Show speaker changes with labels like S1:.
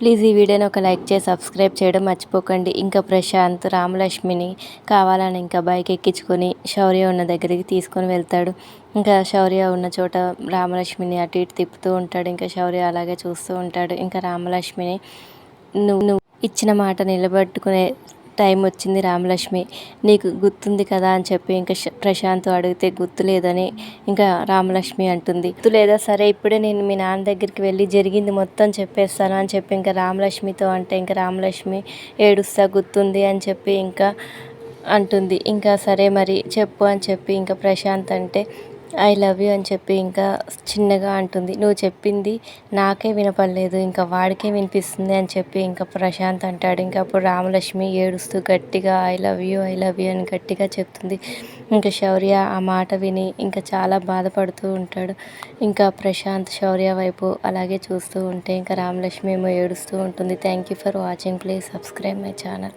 S1: Please ఈ వీడియోని ఒక లైక్ చేసి సబ్స్క్రైబ్ చేయడం మర్చిపోకండి. ఇంకా ప్రశాంత్ రామలక్ష్మిని కావాలని ఇంకా బైక్ ఎక్కించుకొని శౌర్య ఉన్న దగ్గరికి తీసుకొని వెళ్తాడు. ఇంకా శౌర్య ఉన్న చోట రామలక్ష్మిని అటు ఇటు తిప్పుతూ ఉంటాడు. ఇంకా శౌర్య అలాగే చూస్తూ ఉంటాడు. ఇంకా రామలక్ష్మిని నువ్వు ఇచ్చిన మాట నిలబెట్టుకునే టైం వచ్చింది రామలక్ష్మి. నీకు గుర్తుంది కదా అని చెప్పి ఇంకా ప్రశాంత్ అడిగితే గుర్తు లేదని ఇంకా రామలక్ష్మి అంటుంది. గుర్తు లేదా? సరే ఇప్పుడే నేను మీ నాన్న దగ్గరికి వెళ్ళి జరిగింది మొత్తం చెప్పేస్తాను అని చెప్పి ఇంకా రామలక్ష్మితో అంటే ఇంకా రామలక్ష్మి ఏడుస్తా గుర్తుంది అని చెప్పి ఇంకా అంటుంది. ఇంకా సరే మరి చెప్పు అని చెప్పి ఇంకా ప్రశాంత్ అంటే ఐ లవ్ యూ అని చెప్పి ఇంకా చిన్నగా అంటుంది. నువ్వు చెప్పింది నాకే వినపడలేదు ఇంకా వాడికే వినిపిస్తుంది అని చెప్పి ఇంకా ప్రశాంత్ అంటాడు. ఇంకా అప్పుడు రామలక్ష్మి ఏడుస్తూ గట్టిగా I love you I love you అని గట్టిగా చెప్తుంది. ఇంకా శౌర్య ఆ మాట విని ఇంకా చాలా బాధపడుతూ ఉంటాడు. ఇంకా ప్రశాంత్ శౌర్య వైపు అలాగే చూస్తూ ఉంటే ఇంకా రామలక్ష్మి ఏమో ఏడుస్తూ ఉంటుంది. Thank you for watching please subscribe my channel